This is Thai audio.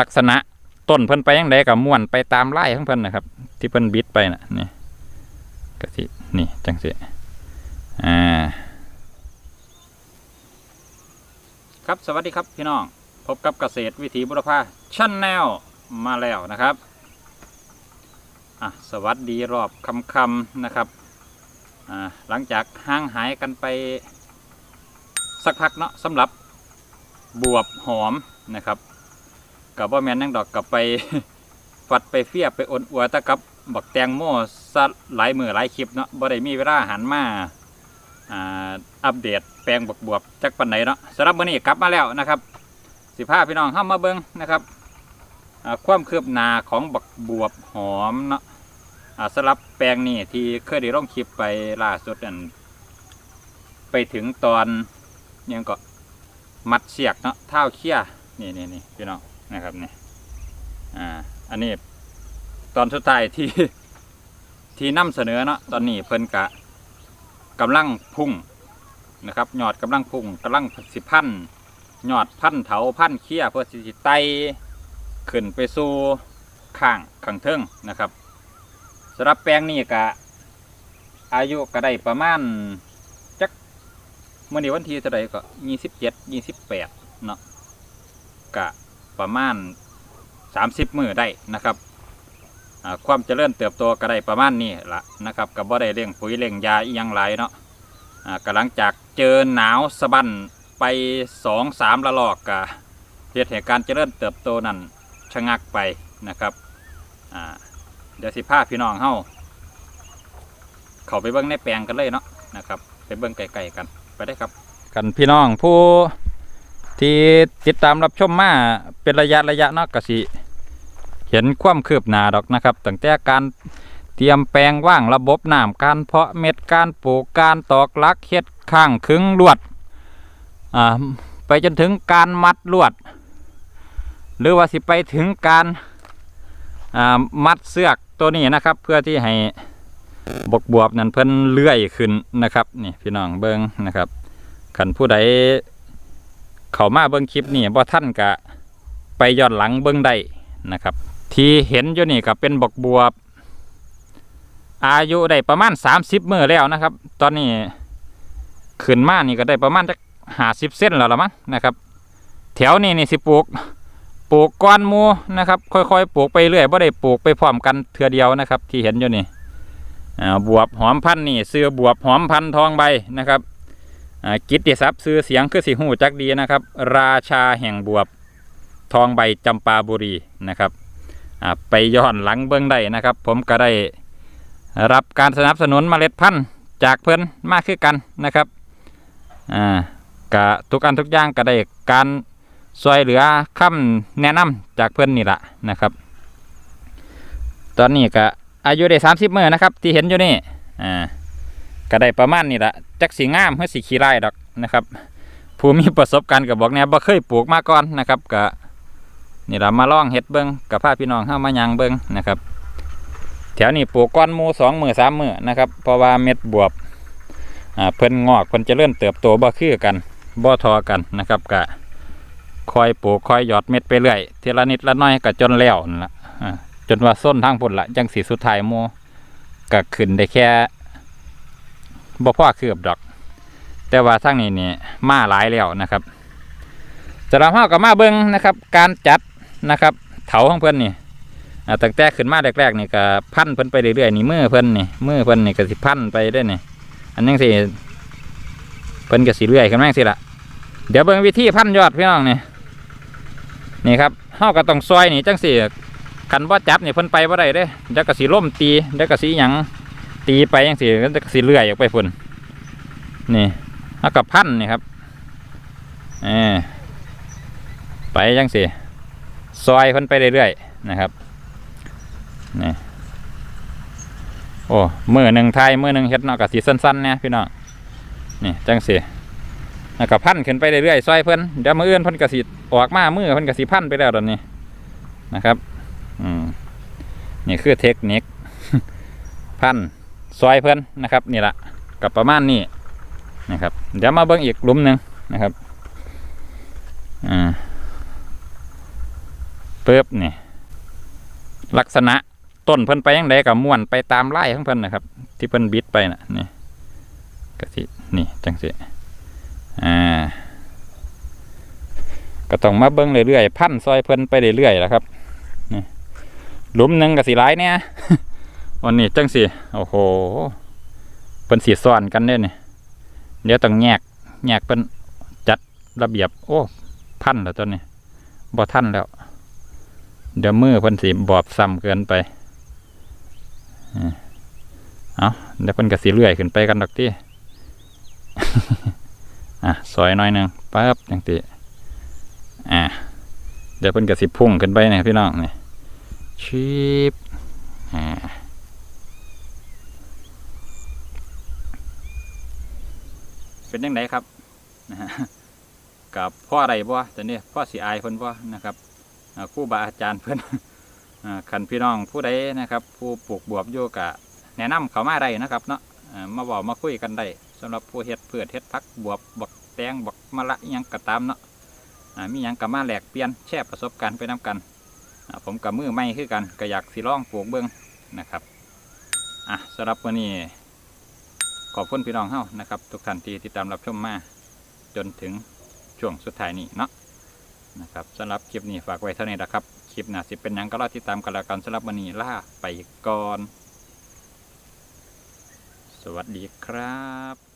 ลักษณะต้นเพิ่นไปยังไดกับม่วนไปตามไล่ของเพิ่นนะครับ ที่เพิ่นบิดไปน่ะนี่ก็สินี่จังสิอ่าครับสวัสดีครับพี่น้อง พบกับเกษตรวิถีบุรพาชั้นแนลมาแล้วนะครับอะสวัสดีรอบคำคำนะครับอ่าหลังจากห่างหายกันไปสักพักเนาะสำหรับ บวบหอมนะครับ กับว่าแมนนั่งดอกกับไปฟัดไปเฟียบไปอ่อนอัวตะกับบักแตงโมซะหลายมือหลายคลิปเนาะบ่ได้มีเวลาหันมาอ่าอัปเดตแปลงบักบวบจักปันไหนเนาะสำหรับมื้อนี้กลับมาแล้วนะครับสิพาพี่น้องเข้ามาเบิ่งนะครับความคืบหน้าของบักบวบหอมเนาะสำหรับแปลงนี้ที่เคยได้ลงคลิปไปล่าสุดนั่นไปถึงตอนยังก็มัดเสียกเนาะเท้าเขี้ยนี่นี่นี่พี่น้อง นะครับเนี่ยอ่าอันนี้ตอนสุดท้ายที่ที่นำเสนอเนาะตอนนี้เพิ่นกะกำลังพุ่งนะครับยอดกำลังพุ่งกำลังสิพันยอดพันเถาพันเขี้ยเพื่อสิไตขึ้นไปสู่ข้างข้างเทิงนะครับสำหรับแปลงนี้กะอายุก็ได้ประมาณจักเมื่อนี้วันที่เท่าไรก็ยี่สิบเจ็ดยี่สิบแปดเนาะกะ ประมาณสามสิบมือได้นะครับความเจริญเติบโตก็ได้ประมาณนี้ละนะครับกับบ่ได้เร่งปุ๋ยเร่งยาอีหยังหลายเนาะอ่าลังจากเจอหนาวสะบั้นไปสองสามระลอกกะเหตุเหตุการณ์เจริญเติบโตนั้นชะงักไปนะครับอ่าเดี๋ยวสิพาพี่น้องเฮาเข้าไปเบิ่งในแปลงกันเลยเนาะนะครับ ไปเบิ่งไกลๆกันไปได้ครับ กันพี่น้องผู้ ที่ติดตามรับชมมาเป็นระยะระยะเนาะก็สิเห็นความคืบหน้าดอกนะครับตั้งแต่การเตรียมแปลงว่างระบบน้ำการเพาะเม็ดการปลูกการตอกลักเฮ็ดข้างขึงลวดอ่าไปจนถึงการมัดลวด หรือว่าสิไปถึงการอ่ามัดเสือกตัวนี้นะครับ เพื่อที่ให้บกบวบนั้นเพิ่นเลื่อยขึ้นนะครับนี่พี่น้องเบิ้งนะครับขันผู้ใด เข้ามาเบิ้งคลิปนี่บ่ท่านกะไปย้อนหลังเบิ้งได้นะครับ ที่เห็นอยู่นี่ก็เป็นบกบวบ อายุได้ประมาณ 30มื้อแล้วนะครับ ตอนนี้ขึ้นมานี่ก็ได้ประมาณจัก50เส้นแล้วละมั้งนะครับ แถวนี้นี่สิปลูกปลูกก้อนมูนะครับ ค่อยๆปลูกไปเรื่อยบ่ได้ปลูกไปพร้อมกันเทื่อเดียวนะครับ ที่เห็นอยู่นี่บวบหอมพันนี่ซื้อบวบหอมพันธุ์ทองใบนะครับ กิตติศัพท์ซื้อเสียงคือสีหูจักดีนะครับ ราชาแห่งบวบ ทองใบจำปาบุรีนะครับไปย้อนหลังเบื้องได้นะครับ ผมก็ได้รับการสนับสนุนเมล็ดพันธุ์จากเพื่อนมากขึ้นกันนะครับอ่ากะทุกอันทุกอย่างก็ได้การช่วยเหลือคำแนะนำจากเพื่อนนี่แหละนะครับ ตอนนี้ก็อายุได้สามสิบเมื่อนะครับ ที่เห็นอยู่นี่อ่า ก็ได้ประมาณนี้ละจักสีงามเพื่อสีขี้ไร่ดอกนะครับ ผู้มีประสบการณ์กับบอกเนี่ยบ่เคยปลูกมาก่อนนะครับก็นี่เรามาลองเฮ็ดเบิ้งกับพาพี่น้องเข้ามายังเบิ้งนะครับแถวนี้ปลูกก้อนมูสองมือสามมือนะครับเพราะว่าเม็ดบวบอ่าเพิ่นงอกเพิ่นจะเริ่มเติบโตบ่คือกันบ่ทอกันนะครับก็คอยปลูกคอยหยอดเม็ดไปเรื่อยทีละนิดละน้อยก็จนแล้วนั่ะจนว่าส้นทางพุ่นละจังสีสุดท้ายโมก็ขึ้นได้แค่ บ่พ่อคืบดอก แต่ว่าทางนี้นี่มาหลายแล้วนะครับสำหรับเฮากับมาเบิงนะครับ การจัดนะครับ เถาของเพิ่อนนี่ตั้งแต่ขึ้นมาแรกๆนี่ก็พันเพิ่นไปเรื่อยๆนี่มือเพิ่นนี่มือเพิ่นนี่ก็สิพันไปได้นี่อันนี้สิเพิ่นก็สิเรื่อยขึ้นมาจังซี่ล่ะเดี๋ยวเบิ่งวิธีพันยอดพี่น้องนี่นี่ครับเฮาก็ต้องซอยนี่จังสี่คันว่าจับนี่เพิ่นไปบ่ได้เด้เดี๋ยวก็สิล่มตีเดี๋ยวก็สิหยัง ตีไปจังซี่เดี๋ยวก็สิเลื่อยออกไปพุ่นนี่แล้วก็พันนี่ครับเออไปจังซี่ซอยพ่นไปเรื่อยๆนะครับนี่โอ้มือหนึ่งไทยมือหนึ่งเฮ็ดนาะก็สิสั้นๆเนี่ยพี่น้องนี่จังซี่แล้วก็พันขึ้นไปเรื่อยๆซอยเพิ่นเดี๋ยวมืออื่นเพิ่นก็สิออกมามือเพิ่นก็สิพันไปแล้วตอนนี้นะครับ อืมนี่คือเทคนิคพัน ซอยเพื่อนนะครับนี่แหละกับประมาณนี้นะครับเดี๋ยวมาเบิ้งอีกหลุมหนึ่งนะครับอ่าปึ๊บนี่ลักษณะต้นเพิ่นไปยังไดกับม่วนไปตามไล่ของเพิ่นนะครับ ที่เพิ่นบิดไปน่ะนี่ก็สินี่จังสิอ่าก็ต้องมาเบิ่งเรื่อยๆพันซอยเพิ่นไปเรื่อยๆแหละครับนี่หลุมหนึ่งก็สิหลายเนี่ย วันนี้จังสิโอ้โหเพิ่นสีซ้อนกันเด้นี่เดี๋ยวต้องแยกแยกเป็นจัดระเบียบ โอ้พันแล้วตัวนี้บ่ทันแล้ว เดี๋ยวมือเพิ่นสีบอบซ้ำเกินไปเอาเดี๋ยวเพิ่นก็สิเลื่อยขึ้นไปกันดอกที่อะซอยน้อยหนึ่งปั๊บจังสิอะเดี๋ยวเพิ่นก็สิพุ่งขึ้นไปนี่ยพี่น้องนี่ชีบอ่า เป็นยังไงครับกับพ่ออะไรบ่แต่นี่พ่อสีอายเพิ่นบ่นะครับคู่บาอาจารย์เพิ่นอ่าคันพี่น้องผู้ใดนะครับ ผู้ปลูกบวบโยกะ แนะนำเขามาได้นะครับเนาะมาบอกมาคุยกันได้สำหรับผู้เฮ็ดเพื่อเฮ็ดพักบวบบักแตงบักมะละยังก็ตามเนาะมียังก็มาแหลกเปลี่ยนแชร์ประสบการณ์ไปนํกันผมกับมือไม่คือกันก็อยากสิลองปลูกเบิ่งนะครับอะสำหรับวันนี้ ขอบคุณพี่น้องเฮานะครับ ทุกท่านที่ติดตามรับชมมาจนถึงช่วงสุดท้ายนี้เนาะนะครับสำหรับคลิปนี้ฝากไว้เท่านี้นะครับ คลิปหน้าสิเป็นยังก็รอติดตามกันแล้วกันสำหรับวันนี้ล่าไปก่อน สวัสดีครับ